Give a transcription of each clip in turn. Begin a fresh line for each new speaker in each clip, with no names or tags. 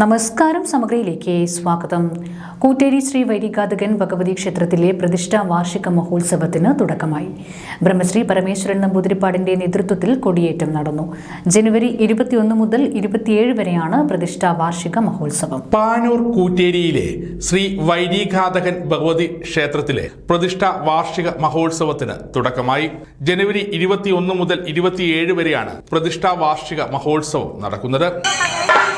നമസ്കാരം സമഗ്രയിലേക്ക് സ്വാഗതം. കൂറ്റേരി ശ്രീ വൈദികാതകൻ ഭഗവതി ക്ഷേത്രത്തിലെ പ്രതിഷ്ഠാ വാർഷിക മഹോത്സവത്തിന് തുടക്കമായി. ബ്രഹ്മശ്രീ പരമേശ്വരൻ നമ്പൂതിരിപ്പാടിന്റെ നേതൃത്വത്തിൽ കൊടിയേറ്റം നടന്നു. ജനുവരി ഇരുപത്തിയൊന്ന് മുതൽ ഇരുപത്തിയേഴ് വരെയാണ് പ്രതിഷ്ഠാ വാർഷിക മഹോത്സവം.
പാനൂർ കൂറ്റേരിയിലെ ശ്രീ വൈരികാതകൻ ഭഗവതി ക്ഷേത്രത്തിലെ പ്രതിഷ്ഠാ വാർഷിക മഹോത്സവത്തിന് തുടക്കമായി. ജനുവരി ഇരുപത്തിയൊന്ന് മുതൽ ഇരുപത്തിയേഴ് വരെയാണ് പ്രതിഷ്ഠാ വാർഷിക മഹോത്സവം നടക്കുന്നത്.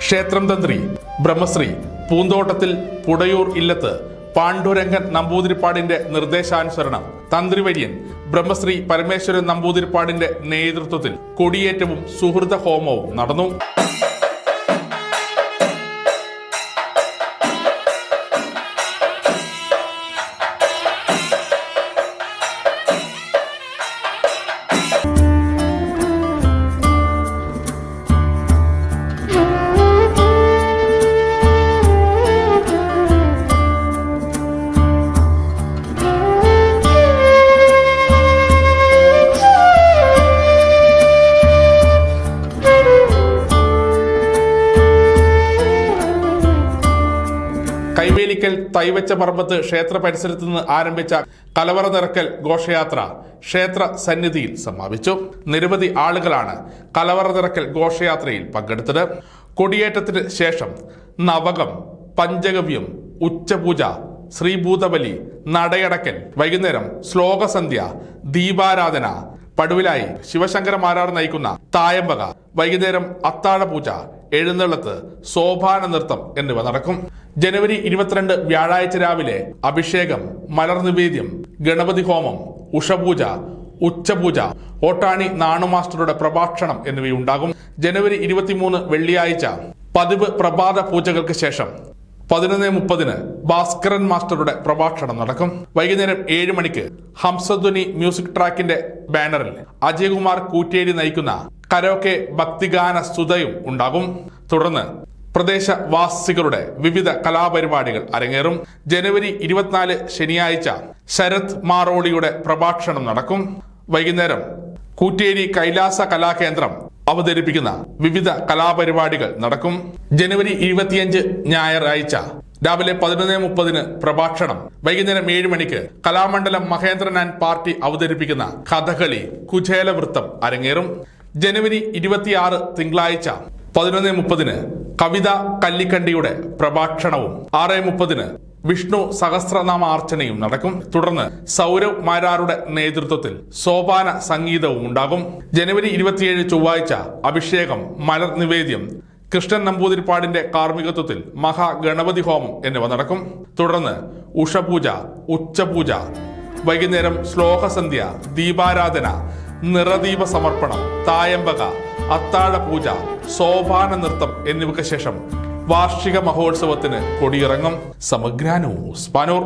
ക്ഷേത്രം തന്ത്രി ബ്രഹ്മശ്രീ പൂന്തോട്ടത്തിൽ പുടയൂർ ഇല്ലത്ത് പാണ്ഡുരംഗൻ നമ്പൂതിരിപ്പാടിന്റെ നിർദ്ദേശാനുസരണം തന്ത്രിവര്യൻ ബ്രഹ്മശ്രീ പരമേശ്വരൻ നമ്പൂതിരിപ്പാടിന്റെ നേതൃത്വത്തിൽ കൊടിയേറ്റവും സുഹൃത ഹോമവും നടന്നു. തൈവച്ച പറമ്പത്ത് ക്ഷേത്ര പരിസരത്ത് നിന്ന് ആരംഭിച്ച കലവറ നിറക്കൽ ഘോഷയാത്ര ക്ഷേത്ര സന്നിധിയിൽ സമാപിച്ചു. നിരവധി ആളുകളാണ് കലവറ നിറക്കൽ ഘോഷയാത്രയിൽ പങ്കെടുത്തത്. കൊടിയേറ്റത്തിന് ശേഷം നവകം പഞ്ചഗവ്യം ഉച്ചപൂജ ശ്രീഭൂതബലി നടയടക്കൽ വൈകുന്നേരം ശ്ലോകസന്ധ്യ ദീപാരാധന പടുവിലായി ശിവശങ്കര മാരാർ നയിക്കുന്ന തായമ്പക വൈകുന്നേരം അത്താഴപൂജ എഴുന്നള്ളത്ത് സോപാന നൃത്തം എന്നിവ നടക്കും. ജനുവരി ഇരുപത്തിരണ്ട് വ്യാഴാഴ്ച രാവിലെ അഭിഷേകം മലർ നിവേദ്യം ഗണപതി ഹോമം ഉഷപൂജ ഉച്ചപൂജ ഓട്ടാണി നാണുമാസ്റ്ററുടെ പ്രഭാഷണം എന്നിവയുണ്ടാകും. ജനുവരി ഇരുപത്തിമൂന്ന് വെള്ളിയാഴ്ച പതിവ് പ്രഭാത പൂജകൾക്ക് ശേഷം പതിനൊന്ന് മുപ്പതിന് ഭാസ്കരൻ മാസ്റ്ററുടെ പ്രഭാഷണം നടക്കും. വൈകുന്നേരം ഏഴ് മണിക്ക് ഹംസധ്വനി മ്യൂസിക് ട്രാക്കിന്റെ ബാനറിൽ അജയകുമാർ കൂറ്റേരി നയിക്കുന്ന കരോക്കെ ഭക്തിഗാന സ്തുതയും ഉണ്ടാകും. തുടർന്ന് പ്രദേശവാസികളുടെ വിവിധ കലാപരിപാടികൾ അരങ്ങേറും. ജനുവരി ഇരുപത്തിനാല് ശനിയാഴ്ച ശരത് മാറോളിയുടെ പ്രഭാഷണം നടക്കും. വൈകുന്നേരം കൂറ്റേരി കൈലാസ കലാകേന്ദ്രം അവതരിപ്പിക്കുന്ന വിവിധ കലാപരിപാടികൾ നടക്കും. ജനുവരി ഇരുപത്തിയഞ്ച് ഞായറാഴ്ച രാവിലെ പതിനൊന്ന് മുപ്പതിന് പ്രഭാഷണം. വൈകുന്നേരം ഏഴ് മണിക്ക് കലാമണ്ഡലം മഹേന്ദ്രൻ ആൻഡ് പാർട്ടി അവതരിപ്പിക്കുന്ന കഥകളി കുചേലവൃത്തം അരങ്ങേറും. ജനുവരി ഇരുപത്തിയാറ് തിങ്കളാഴ്ച പതിനൊന്ന് മുപ്പതിന് കവിത കല്ലിക്കണ്ടിയുടെ പ്രഭാഷണവും ആറ് മുപ്പതിന് വിഷ്ണു സഹസ്രനാമ അർച്ചനയും നടക്കും. തുടർന്ന് സൗരവ് മാരാരുടെ നേതൃത്വത്തിൽ സോപാന സംഗീതവും ഉണ്ടാകും. ജനുവരി ഇരുപത്തിയേഴ് ചൊവ്വാഴ്ച അഭിഷേകം മലർ നിവേദ്യം കൃഷ്ണൻ നമ്പൂതിരിപ്പാടിന്റെ കാർമ്മികത്വത്തിൽ മഹാഗണപതി ഹോമം എന്നിവ നടക്കും. തുടർന്ന് ഉഷപൂജ ഉച്ചപൂജ വൈകുന്നേരം ശ്ലോകസന്ധ്യ ദീപാരാധന നിറദീപ സമർപ്പണം തായമ്പക അത്താഴ പൂജ സോപാന നൃത്തം എന്നിവയ്ക്ക് ശേഷം വാർഷിക മഹോത്സവത്തിന് കൊടിയിറങ്ങും. സമഗ്ര ന്യൂസ് പാനൂർ.